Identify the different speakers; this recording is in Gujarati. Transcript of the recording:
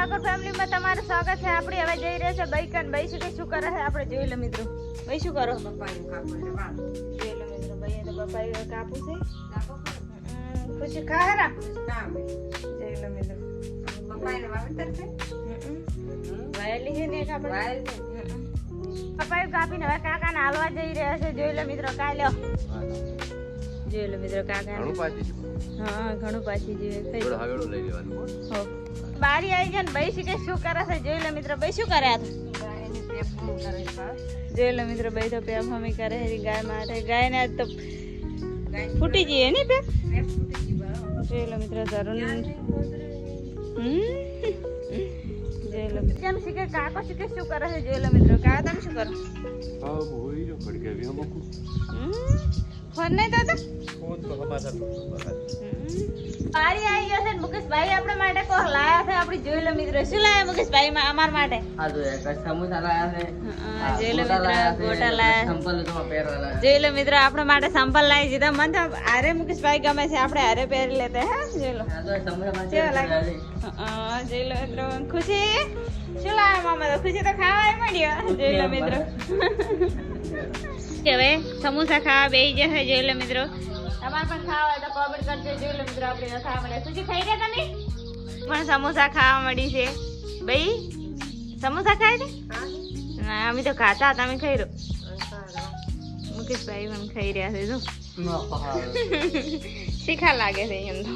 Speaker 1: ઠાકોર ફેમિલીમાં તમારું સ્વાગત છે. આપણે હવે જઈ રહ્યા છે બૈકન. બઈ શું કે શું કરે છે? આપણે જોઈ લો મિત્રો. બઈ શું કરો જોઈ લો મિત્રો. બઈ તો પપ્પા કાપું છે. ખુશી
Speaker 2: કામ હોય.
Speaker 1: જોઈ લો મિત્રો.
Speaker 2: પપ્પાને વાવેતર છે?
Speaker 1: હમ. વાયેલી છે ને એક આપણે.
Speaker 2: વાયેલ છે.
Speaker 1: કાપીને હવે કાકાને હાલવા જઈ રહ્યા છે. જોઈ લો મિત્રો કાલે જોઈ લો મિત્રો કાકા
Speaker 3: ઘણું પાછી
Speaker 1: હા ઘણું પાછી જોઈએ કઈ
Speaker 3: થોડું હવેળું લઈ લેવાનું હો.
Speaker 1: બારી આવી ગયા ને બઈ કે શું કરે છે? જોઈ લો મિત્રો બઈ શું કરે આ તો?
Speaker 2: એની ટેપ પૂરું કરે છે બસ.
Speaker 1: જોઈ લો મિત્રો બઈ તો પેપ હમી કરે છે ગાય માટે ગાય ને આજ તો ફૂટી જઈએ ને પેપ જોઈ લો મિત્રો તરુણ. જોઈ લો. કેમ શીખે? કાકો શીખે શું કરે છે? જોઈ લો મિત્રો કાકા તમે શું કરો?
Speaker 3: હા, હોય જો ખડકે બી
Speaker 1: હમ. ફોન નહીં તો બારી આવી ગયો છે ને મુકેશભાઈ આપણા આપણે જોઈ લો મિત્રો શું લાયા મુકેશભાઈ અમાર માટે?
Speaker 4: સમોસા લાયા છે?
Speaker 1: જોઈ લો મિત્રો ગોટા લાયા.
Speaker 4: સંપલ તો પહેરવા લાયા
Speaker 1: જોઈ લો મિત્રો આપણા માટે સંપલ લાવી દીધા. મન તો હારે મુકેશભાઈ ગમે છે આપણે હારે પહેરી લેતા હે? જોઈ લો. કેવા લાગે? જોઈ લો મિત્રો ખુશી? શું લાવ્યા મામા તો? ખુશી તો ખાવા મળ્યો. જોઈ લો મિત્રો. હવે સમોસા ખાવા બેસી જશે જોઈ લો મિત્રો. તમારે પણ ખાવા હોય તો કોમેન્ટ કરજો જોઈ લો મિત્રો આપણે ખાવા મળ્યા. ખુશી ખાઈ ગયા તમે? પણ સમોસા ખાવા મળી છે. ભાઈ સમોસા ખાય છે? ના અમે તો ખાતા તમે ખાઈ રહ્યો. મુકેશભાઈ પણ ખાઈ રહ્યા છે જો. શીખા લાગે છે એમ તો.